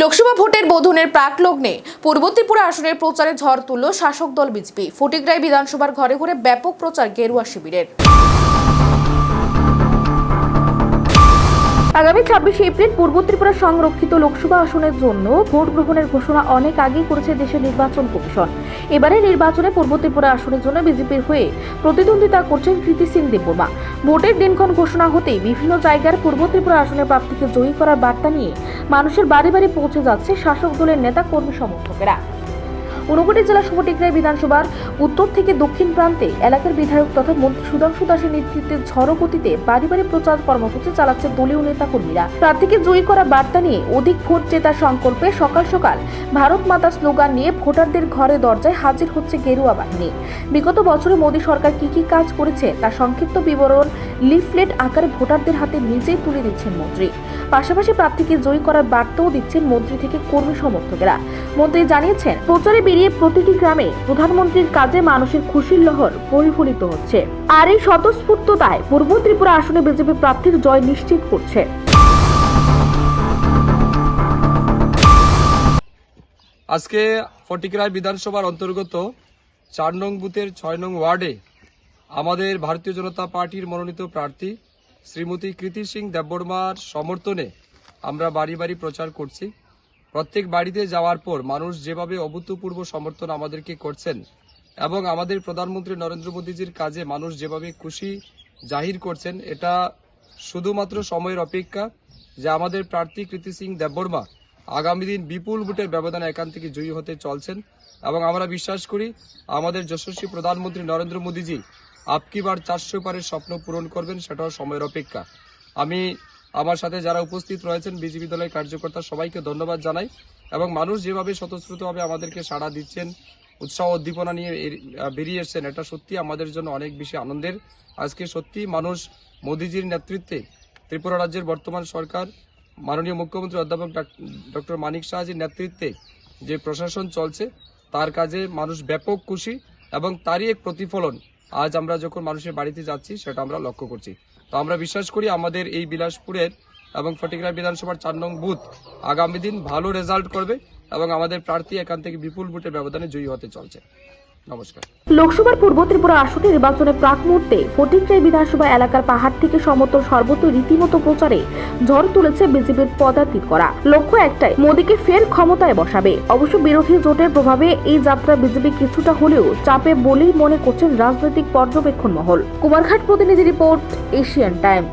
লোকসভা ভোটের বোধনের প্রাক লগ্নে পূর্ব ত্রিপুরা আসনের প্রচারে ঝড় তুলল শাসক দল বিজেপি। ফটিকরাই বিধানসভার ঘরে ঘরে ব্যাপক প্রচার, গেরুয়া শিবিরের। আগামী ছাব্বিশে এপ্রিল পূর্ব ত্রিপুরা সংরক্ষিত লোকসভা আসনের জন্য ভোট গ্রহণের ঘোষণা অনেক আগেই করেছে দেশের নির্বাচন কমিশন। এবারে নির্বাচনে পূর্ব ত্রিপুরা আসনের জন্য বিজেপির হয়ে প্রতিদ্বন্দ্বিতা করছেন কৃতি সিং দেববর্মা। ভোটের দিনক্ষণ ঘোষণা হতেই বিভিন্ন জায়গার পূর্ব ত্রিপুরা আসনের প্রাপ্তিকে জয়ী করার বার্তা নিয়ে মানুষের বাড়ি বাড়ি পৌঁছে যাচ্ছে শাসক দলের নেতা কর্মী সমর্থকেরা। ঊনকোটি জেলা সুবটিগ্রাই বিধানসভার উত্তর থেকে দক্ষিণ প্রান্তে এলাকার বিধায়ক তথা মন্ত্রী সুধাংশু দাসের নেতৃত্বে ঝড়ো গতিতে বাড়ি বাড়ি প্রচার কর্মসূচি চালাচ্ছে দলীয় নেতা কর্মীরা প্রার্থীকে জয়ী করা বার্তা নিয়ে অধিক ভোট জেতার সংকল্পে সকাল সকাল ভারত মাতা স্লোগান নিয়ে ভোটারদের ঘরে দরজায় হাজির হচ্ছে গেরুয়া বাহিনী। বিগত বছরে মোদী সরকার কি কি কাজ করেছে তার সংক্ষিপ্ত বিবরণ, লিফলেট আকারে ভোটারদের হাতে নিজেই তুলে দিচ্ছেন মন্ত্রী। পাশাপাশি প্রার্থীকে জয়ী করার বার্তাও দিচ্ছেন মন্ত্রী থেকে কর্মী সমর্থকেরা। মন্ত্রী জানিয়েছেন, প্রচারে বেরিয়ে প্রতিটি গ্রামে প্রধানমন্ত্রীর কাজে মানুষের খুশির লহর পরিফলিত হচ্ছে। আর এই স্বতঃস্ফূর্ততায় পূর্ব ত্রিপুরা আসনে বিজেপি প্রার্থীর জয় নিশ্চিত করছে। আজকে ফটিকরায় বিধানসভার অন্তর্গত চার নং বুথের ছয় নং ওয়ার্ডে আমাদের ভারতীয় জনতা পার্টির মনোনীত প্রার্থী শ্রীমতী কৃতি সিং দেববর্মার সমর্থনে আমরা বাড়ি বাড়ি প্রচার করছি। প্রত্যেক বাড়িতে যাওয়ার পর মানুষ যেভাবে অভূতপূর্ব সমর্থন আমাদেরকে করছেন এবং আমাদের প্রধানমন্ত্রী নরেন্দ্র মোদীজির কাজে মানুষ যেভাবে খুশি জাহির করছেন, এটা শুধুমাত্র সময়ের অপেক্ষা যে আমাদের প্রার্থী কৃতি সিং দেববর্মা আগামী দিন বিপুল ভোটের ব্যবধানে এখান থেকে জয়ী হতে চলছেন এবং আমরা বিশ্বাস করি আমাদের যশস্বী প্রধানমন্ত্রী নরেন্দ্র মোদীজি আপকি বার চারশো পারের স্বপ্ন পূরণ করবেন, সেটাও সময়ের অপেক্ষা। আমি আমার সাথে যারা উপস্থিত রয়েছেন বিজেপি দলের কার্যকর্তা, সবাইকে ধন্যবাদ জানাই এবং মানুষ যেভাবে স্বতঃস্ফূর্তভাবে আমাদেরকে সাড়া দিচ্ছেন, উৎসাহ উদ্দীপনা নিয়ে বেরিয়ে এসছেন, এটা সত্যি আমাদের জন্য অনেক বেশি আনন্দের। আজকে সত্যি মানুষ মোদিজির নেতৃত্বে ত্রিপুরা রাজ্যের বর্তমান সরকার, মাননীয় মুখ্যমন্ত্রী অধ্যাপক ডক্টর মানিক শাহজির নেতৃত্বে যে প্রশাসন চলছে, তার কাজে মানুষ ব্যাপক খুশি এবং তারই এক প্রতিফলন আজ আমরা যখন মানুষের বাড়িতে যাচ্ছি, সেটা আমরা লক্ষ্য করছি। তো আমরা বিশ্বাস করি আমাদের এই বিলাসপুরের এবং ফটিকরা বিধানসভার চার নং বুথ আগামী দিন ভালো রেজাল্ট করবে এবং আমাদের প্রার্থী এখান থেকে বিপুল ভোটের ব্যবধানে জয়ী হতে চলছে। নমস্কার। লোকসভার পূর্ব ত্রিপুরা আসনে নির্বাচনের প্রাক মুহূর্তে ফটিকরাই বিধানসভা এলাকার পাহাড় থেকে সমতল সর্বত্র রীতিমতো প্রচারে ঝড় তুলেছে বিজেপির পদাতিক করা লক্ষ্য একটাই, মোদীকে ফের ক্ষমতায় বসাবে। অবশ্য বিরোধী জোটের প্রভাবে এই যাত্রা বিজেপি কিছুটা হলেও চাপে বলেই মনে করছেন রাজনৈতিক পর্যবেক্ষণ মহল কুমারঘাট প্রতিনিধি রিপোর্ট, এশিয়ান টাইমস।